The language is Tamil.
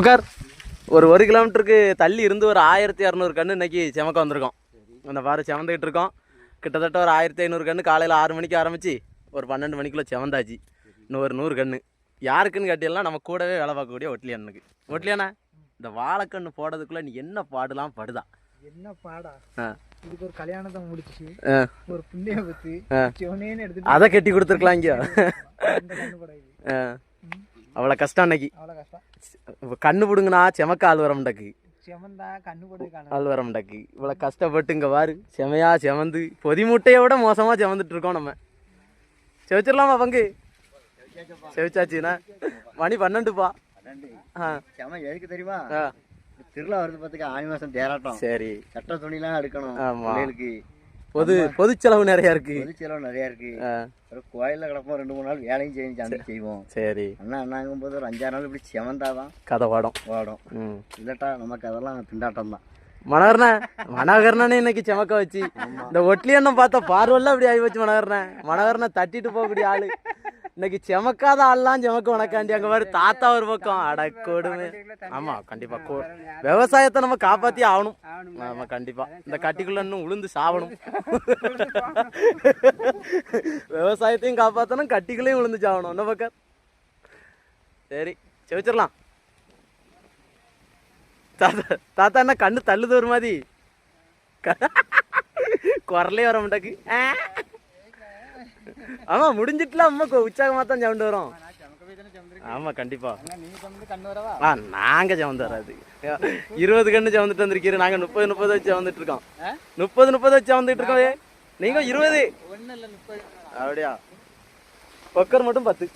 உட்கார். ஒரு ஒரு கிலோமீட்டருக்கு தள்ளி இருந்து ஒரு ஆயிரத்தி இரநூறு கன்று இன்னைக்கு செமக்க வந்திருக்கோம். அந்த பாரு செவந்துக்கிட்டு இருக்கோம். கிட்டத்தட்ட ஒரு ஆயிரத்தி ஐநூறு கன்று காலையில் ஆறு மணிக்கு ஆரம்பிச்சு ஒரு பன்னெண்டு மணிக்குள்ள செவந்தாச்சு. இன்னும் ஒரு நூறு கன்று யாருக்குன்னு கேட்டீங்கன்னா நம்ம கூடவே வேலை பார்க்கக்கூடிய ஒட்லி அண்ணனுக்கு ஒட்லியாண்ணா இந்த வாழைக்கன்று போடுறதுக்குள்ள நீ என்ன பாடுலாம் படுதா? என்ன பாடா. இதுக்கு ஒரு கல்யாணத்தை முடிச்சு. ஒரு புண்ணிய பத்து. சிவனேன்னு எடுத்துட்டு அதை கட்டி கொடுத்துருக்கலாம் இங்கே அவ்வளோ கஷ்டம் அன்னைக்கு. அவ்வளோ கஷ்டம். கண்ணு பிடுங்கினா செமக்க வர மாட்டேக்கு. இவ்வளோ கஷ்டப்பட்டு இங்கே பாரு செமையா செவந்து பொதி முட்டையை விட மோசமாக செவந்துட்டு இருக்கோம் நம்ம. செவச்சிடலாமா பங்கு? செவிச்சாச்சுண்ணா மணி பன்னெண்டுப்பா ஆ. எதுக்கு தெரியுமா? திருவிழா வருது பார்த்துக்க ஆணி மாசம் தேராட்டம். சரி. சட்ட துணிலாம் எடுக்கணும் ஆமா. பொது பொது செலவு நிறையா இருக்கு. பொது செலவு நிறைய இருக்கு. ஒரு கோயிலில் கிடப்போம் ரெண்டு மூணு நாள் வேலையும் செய்யும் சந்தை செய்வோம். சரி. அண்ணா அண்ணாங்கும் போது ஒரு அஞ்சாறு நாள் இப்படி செவந்தாதான் கதை பாடம் ஓடும் ம். இல்லட்டா நமக்கு அதெல்லாம் திண்டாட்டம் தான் மனோகரண்ணே மனோகரனே இன்னைக்கு செமக்க வச்சு. இந்த ஒட்லி எண்ணம் பார்த்தா பார்வெல்லாம் அப்படி ஆகி வச்சு மனோகரனே மனோகரனை தட்டிட்டு போகக்கூடிய ஆளு. இன்னைக்கு செமக்காத ஆள்லாம் செமக்க உனக்காண்டி அங்க பாரு தாத்தா ஒரு பக்கம். அட கொடுமை. ஆமா கண்டிப்பா விவசாயத்தை நம்ம காப்பாத்தி ஆகணும். ஆமா கண்டிப்பா. இந்த கட்டிக்குள்ள இன்னும் உளுந்து சாவணும். விவசாயத்தையும் காப்பாத்தணும் கட்டிக்குள்ளேயும் உளுந்து சாவணும். என்ன பக்கம்? சரி செவிச்சிடலாம் தாத்தா தாத்தா என்ன கண்ணு தள்ளுது ஒரு மாதிரி? குரலே வர மாட்டாக்கு. ஆமா முடிஞ்சிட்டுல அம்மா கொ- உற்சாகமா தான் சவுண்டு வரும். ஆமா கண்டிப்பா. ஆ நாங்க சவுந்து வராது. இருபது கண்ணு சவுந்துட்டு வந்திருக்கீரு. நாங்க முப்பது முப்பது வச்சு வந்துட்டு இருக்கோம். முப்பது முப்பது வச்சு வந்துட்டு இருக்கோம். நீங்க இருபது. அப்படியா? கொக்கர் மட்டும் பத்து.